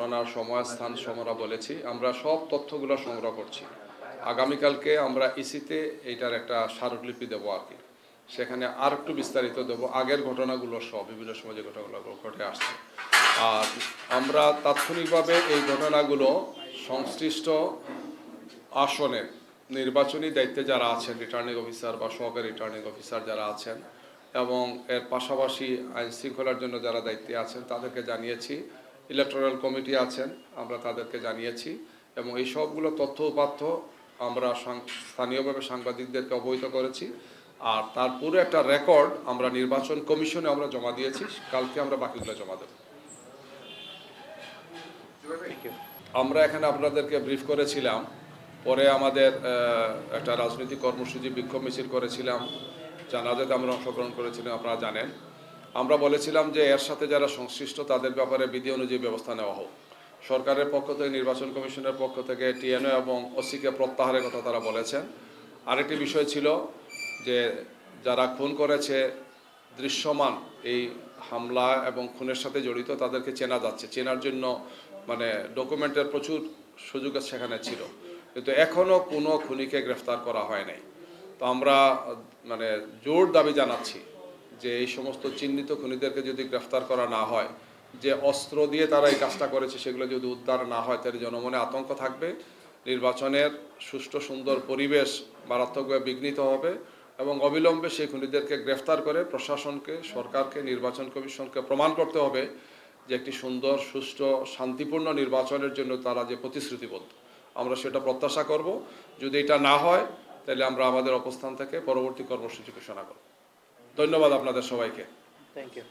ঘটনার সময়, স্থান আমরা বলেছি। আমরা সব তথ্যগুলো সংগ্রহ করছি। আগামীকালকে আমরা ইসিতে এইটার একটা স্মারকলিপি দেবো আর কি। সেখানে আর একটু বিস্তারিত দেবো। আগের ঘটনাগুলো সব বিভিন্ন সময় যে ঘটনাগুলো ঘটে আসছে। আর আমরা তাৎক্ষণিকভাবে এই ঘটনাগুলো সংশ্লিষ্ট আসনে নির্বাচনী দায়িত্বে যারা আছেন রিটার্নিং অফিসার বা সহকারী রিটার্নিং অফিসার যারা আছেন এবং এর পাশাপাশি আইন শৃঙ্খলার জন্য যারা দায়িত্বে আছেন, তাদেরকে জানিয়েছি ইলেকট্রাল কমিটি আছেন আমরা তাদেরকে জানিয়েছি এবং এই সবগুলো তথ্য উপাত্য আমরা স্থানীয়ভাবে সাংবাদিকদেরকে অবহিত করেছি। আর তার পুরো একটা রেকর্ড আমরা নির্বাচন কমিশনে আমরা জমা দিয়েছি কালকে আমরা বাকিগুলো জমা দেবো। আমরা এখানে আপনাদেরকে ব্রিফ করেছিলাম পরে আমাদের একটা রাজনৈতিক কর্মসূচি বিক্ষোভ মিছিল করেছিলাম জানাজাতে আমরা অংশগ্রহণ করেছিলাম আপনারা জানেন। আমরা বলেছিলাম যে এর সাথে যারা সংশ্লিষ্ট, তাদের ব্যাপারে বিধি অনুযায়ী ব্যবস্থা নেওয়া হোক। সরকারের পক্ষ থেকে, নির্বাচন কমিশনের পক্ষ থেকে, টিএনও এবং ওসিকে প্রত্যাহারের কথা তারা বলেছেন। আরেকটি বিষয় ছিল যে যারা খুন করেছে, দৃশ্যমান এই হামলা এবং খুনের সাথে জড়িত, তাদেরকে চেনা যাচ্ছে। চেনার জন্য মানে ডকুমেন্টের প্রচুর সুযোগ সেখানে ছিল। কিন্তু এখনও কোনো খুনিকে গ্রেফতার করা হয় নাই। তো আমরা মানে জোর দাবি জানাচ্ছি যে এই সমস্ত চিহ্নিত খুনিদেরকে যদি গ্রেফতার করা না হয়, যে অস্ত্র দিয়ে তারা এই কাজটা করেছে সেগুলো যদি উদ্ধার না হয়, তাহলে জনমনে আতঙ্ক থাকবে। নির্বাচনের সুষ্ঠু, সুন্দর পরিবেশ মারাত্মকভাবে বিঘ্নিত হবে এবং অবিলম্বে সেই খুনিদেরকে গ্রেফতার করে প্রশাসনকে, সরকারকে, নির্বাচন কমিশনকে প্রমাণ করতে হবে যে একটি সুন্দর, সুষ্ঠু, শান্তিপূর্ণ নির্বাচনের জন্য তারা যে প্রতিশ্রুতিবদ্ধ। আমরা সেটা প্রত্যাশা করব। যদি এটা না হয়, তাহলে আমরা আমাদের অবস্থান থেকে পরবর্তী কর্মসূচি ঘোষণা করব। ধন্যবাদ আপনাদের সবাইকে। Thank you